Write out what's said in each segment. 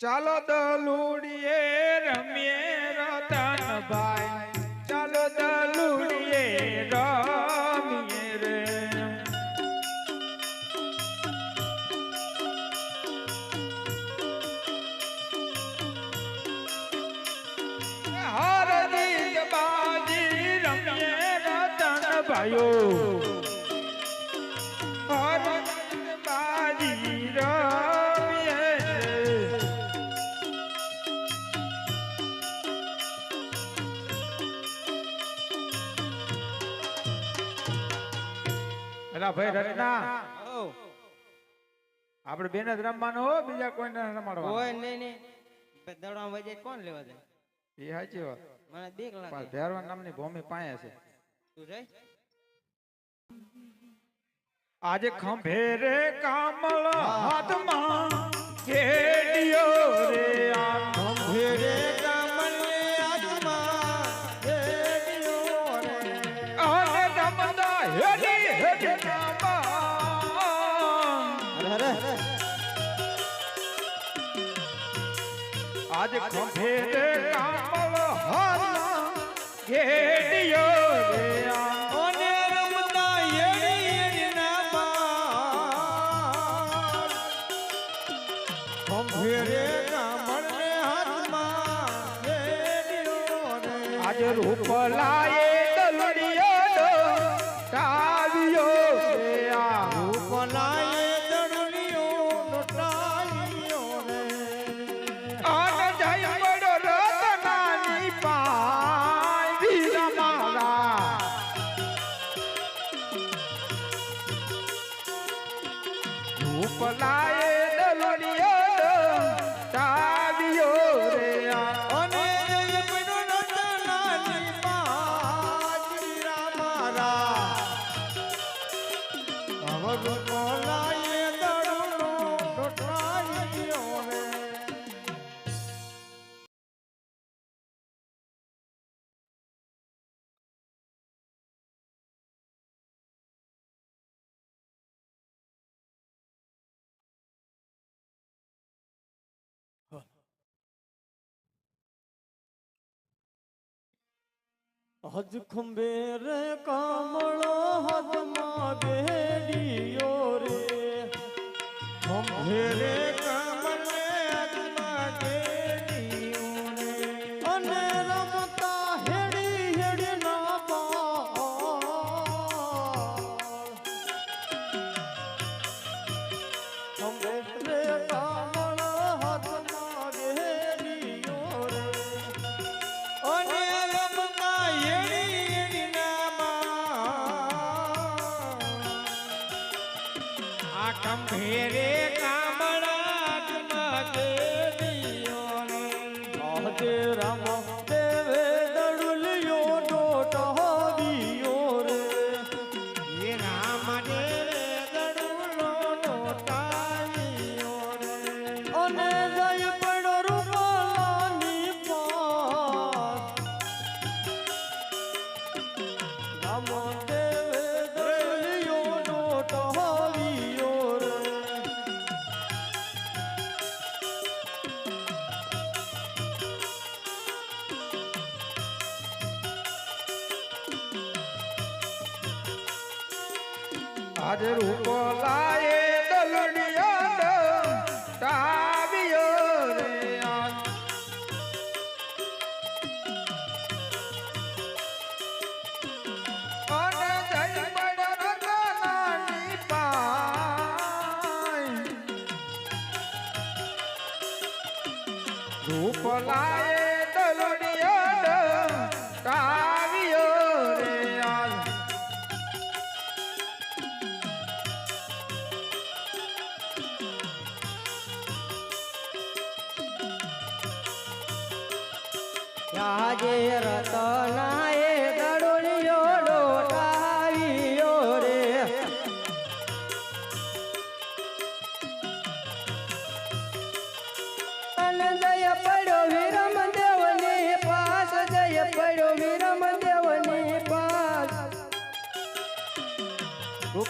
ચાલો દલુડીએ રમીએ એલા ભાઈ રચના ઓ. આપણે બેન જ રમવાનું હો બીજા કોઈને હોય નહીં નહીં દડવા વજે કોણ લેવા જાય? એ સાચી વાત. મને બીક લાગે. ભેરવા નામની ભૂમિ પાસે છે. તું જઈ આજે ખંભેરે કામળ હાથમાં કેડિયો રે આ ખંભે આજે ખંભે રે કામળ હાલા ઘેડિયો રે ઓને રમતા એડી યેડી ના ખંભે રે કામળ હાથમાં ઘેડિયો રે. આજ દલડિયો હજ ખંભે રે કમળો હાથમાં બેડીયો રે ખંભે રે કમળે હાથમાં બેડીયો રે અને રમતા હેડી હેડી ના બાળ. ખંભે રે કમળો આજે લાયે દલડિયા ટાવ્યો રે રૂપ અને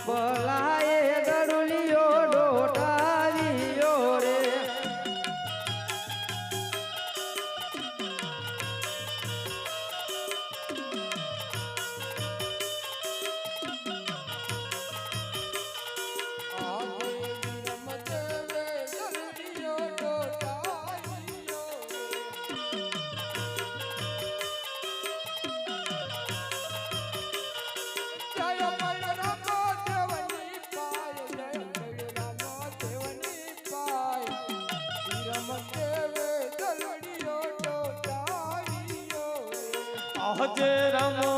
for life. અહજે રામ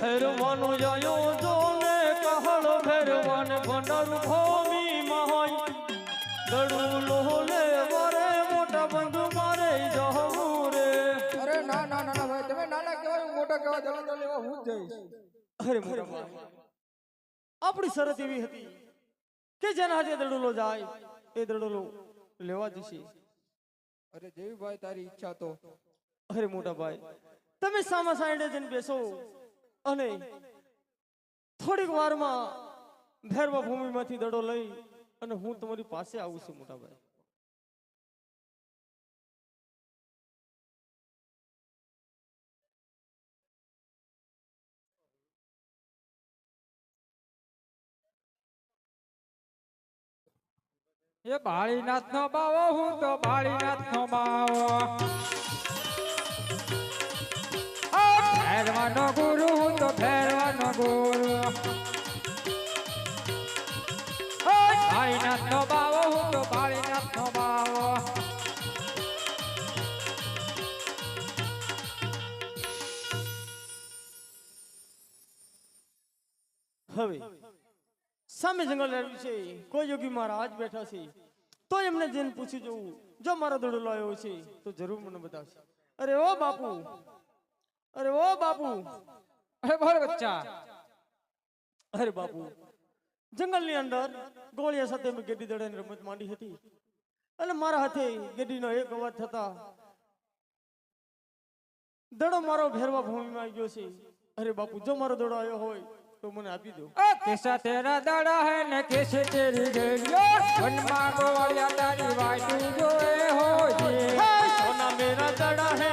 ભેરવાનું જાયો જોને કહળ ભેરવાન ભંડારું ભોમી મહાઈ દડુલો લે વરે મોટા બંધુ મારે જહવું રે. અરે ના ના ના ભાઈ તમે નાના કહેવાય મોટા કહેવાય તો લેવા હું જ જઈશ. અરે મોટા આપણી શરત એવી હતી કે જેના હાથે દડુલો જાય એ દડુલો લેવા જશે. અરે જેવી ભાઈ તારી ઈચ્છા તો. અરે મોટા ભાઈ તમે સામા સાઈડે જઈને બેસો. અને થોડીક વારમાં ભેરવા ભૂમિમાંથી દડો લઈ અને હું તમારી પાસે આવું છું, મોટાભાઈ. એ ભાળીનાથ નો બાવો, હું તો ભાળીનાથ નો બાવો. ફેરવાનો ગુરુ, હું તો ફેરવાનો ગુરુ. ભાળીનાથ નો બાવો, હું તો ભાળીનાથ નો બાવો. હવે, સામે જંગલ આવ્યું છે. કોઈ યોગી મહારાજ બેઠા છે. તો એમને જઈને પૂછી જોવું જો મારો દડો લાવ્યો છે, તો જરૂર મને બતાવશે. અરે ઓ બાપુ અરે ઓ બાપુ. અરે બોલ બચ્ચા. અરે બાપુ. જંગલની અંદર ગોળિયા સાથે મેં ગેડી દડાની રમત માંડી હતી. અને મારા હાથે ગેડીનો એક અવાજ થતા દડો મારો ભેરવા ભૂમિમાં આવી ગયો છે. અરે બાપુ જો મારો દડો આવ્યો હોય તો મને આપી દો. કેસા તેરા દાડા હે ને કેસે તેરી ગેડીઓ વનમાં ગોળિયા તારી વાટી જોએ હોય. સોના મેરા દડા હે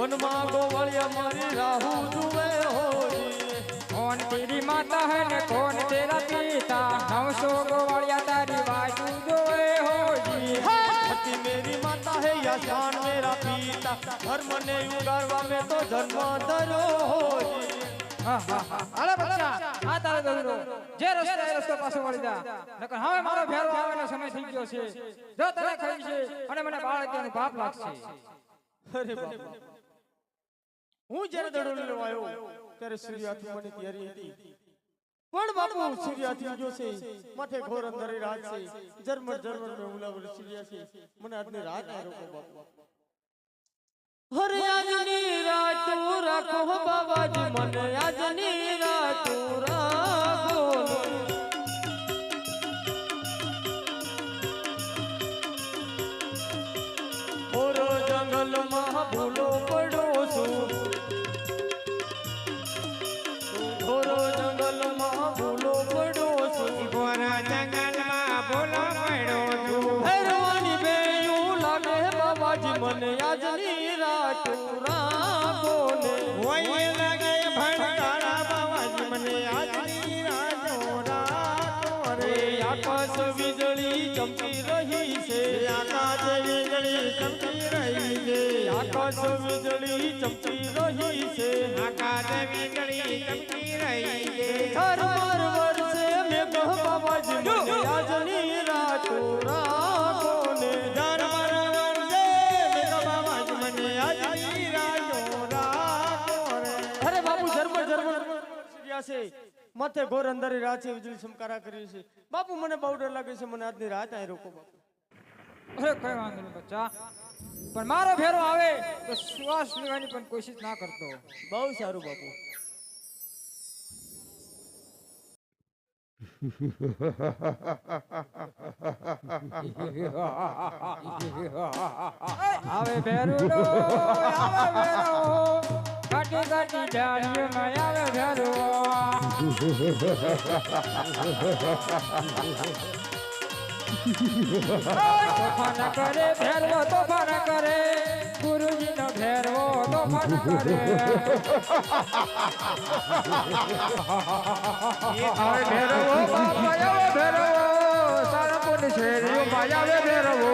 વનમાં ગોવાળિયા મારી રાહુ જુએ હોરી કોણ તેરી માતા હે ને કોણ તેરા પિતા? નવસો ગોવાળિયા તારી બાજુ જોએ હોરી હતી મેરી માતા હે યાસાન મેરા પિતા. ધર્મ ને ઉગારવા મે તો જન્મ ધર્યો હોરી હાલે લાગશે. હું જ્યારે દડો લેવા આવ્યો ત્યારે સૂર્યાથી મને તૈયારી હતી. પણ બાપુ સૂર્યાથી જો છે માથે ઘોર અંધારે રાત છે. જર્મર જર્મર મે ઉલાવર સૂર્યા છે. મને આજની રાત ના રોકો બાપુ. હરે આજની રાત રાખો બાબાજી મને આજની રાત રાખો આકાશ વીજળી ચમકી રહી છે આકાશ વીજળી ચમકી રહી છે આકાશ વીજળી ચમકી રહી છે આકાશ વીજળી ચમકી રહી છે હર મર વર્ષે મેઘ બાબાજી આજની સૂર્યા છે. માથે ઘોર અંધારી રાત છે વીજળી ચમકારા કરી છે. બાપુ મને બહુ ડર લાગે છે મને આજની રાત અહીં રોકો બાપુ? અરે કઈ વાંધો નહીં બચ્ચા. પણ મારો ફેરો આવે તો શ્વાસ લેવાની પણ કોશિશ ના કરતો. બહુ સારું બાપુ. આવે ભેરુડો આવે ભેરો. કાટી કાટી ડાળીઓમાં આવે ભેરો તોફાન કરે ભેરવો તોફાન કરે. ગુરુજી નો ભેરવો તોફાન કરે. ભેરવો બાપા ભેરવો. સારપુર શેરીઓ આવે ભેરવો.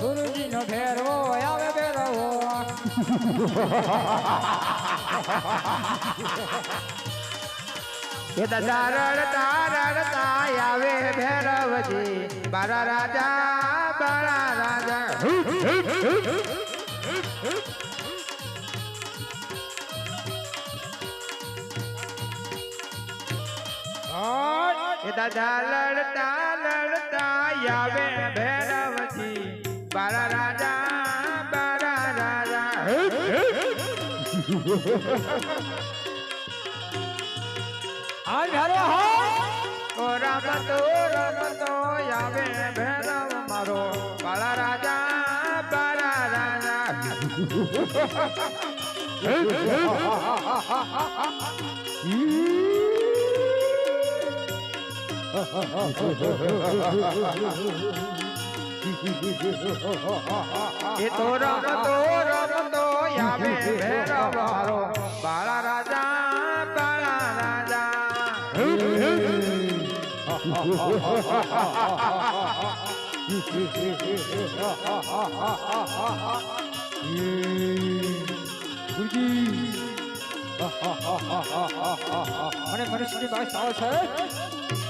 ગુરુજીનો કરે આવે ભેરવો એ દાદા રડતા આવે બારા રાજા બારા રાજા એ દાદા લડતા લડતા આવે ભૈરવજી. બારા રાજા બારા રાજા. હાય ભેરવો હાય. ઓ રમતો રમતો આવે ભૈરવ મારો. બાળા રાજા બાળા રાજા. એ તો રમતો રમતો આવે ભૈરવ. મારો બાળા રાજા બાળા રાજા. અને મનુષ્યની ભાષ આવે છે.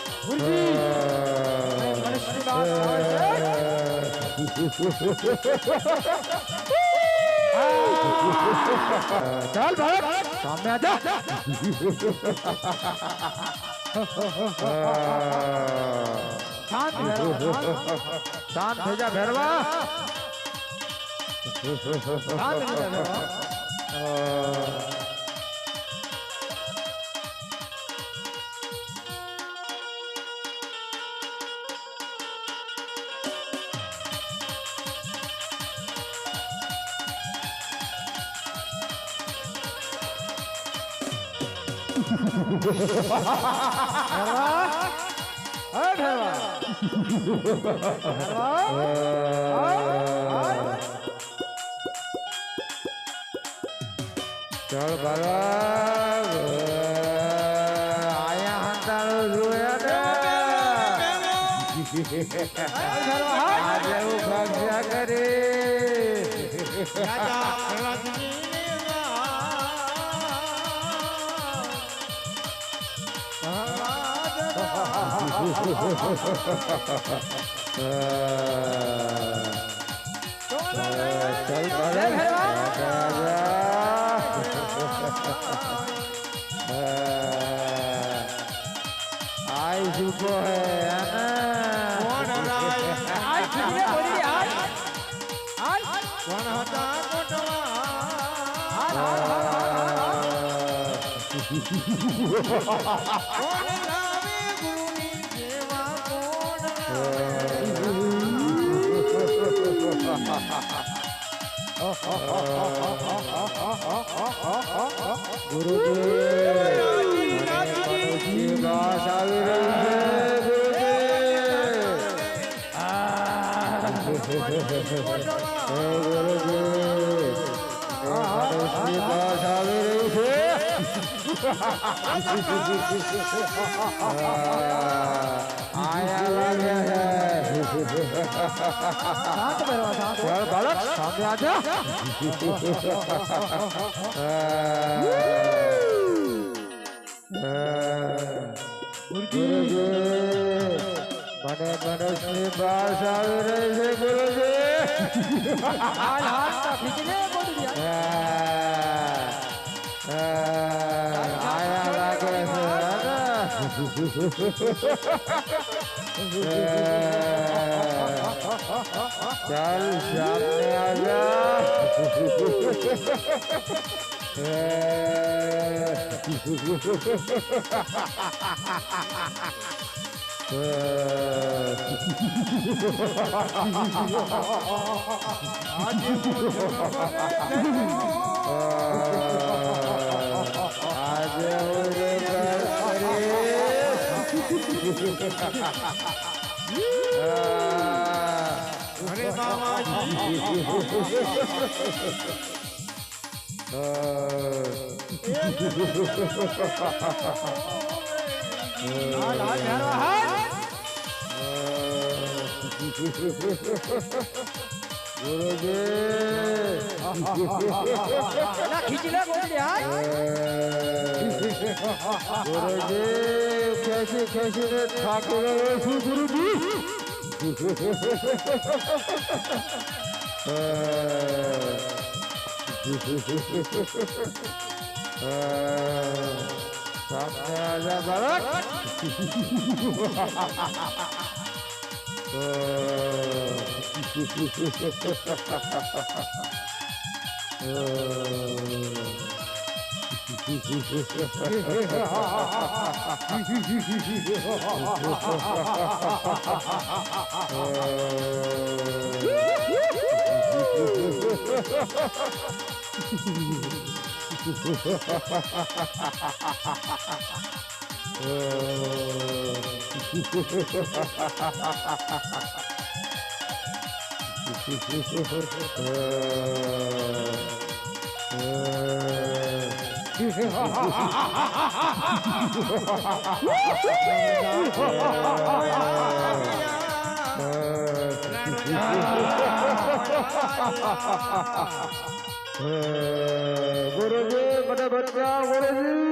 ચાલ ભારત સામે આજા શાંત થઈ જા ભેરવા શાંત થઈ જા ભેરવા ચાલ ભરવા આયા હંતાળો જોયા ને કરે ચાલ આઈ ચૂકો હે કોણ હતા કોટવા કોણ લાવે ગુરુજી ઘાસ આવી રહી છે ગુરુજી ઘાસ આવી રહી છે આયા લાગે છે શાંત કરવા શાંત ચાલ બાળક સામે આજા ગુરુજી મને મનુષ્યની ભાષ આવી રહી છે ગુરુજી હાલ હાલ ચાલ સામને આજે હું અરે ગુરુજી ખીચડી બોલી હાલ ગુરુજી ખેંચી ખેંચીને થાકી ગયો છું ગુરુજી સામને આજા બાળક ગુરુજી મને બચાવ ગુરુજી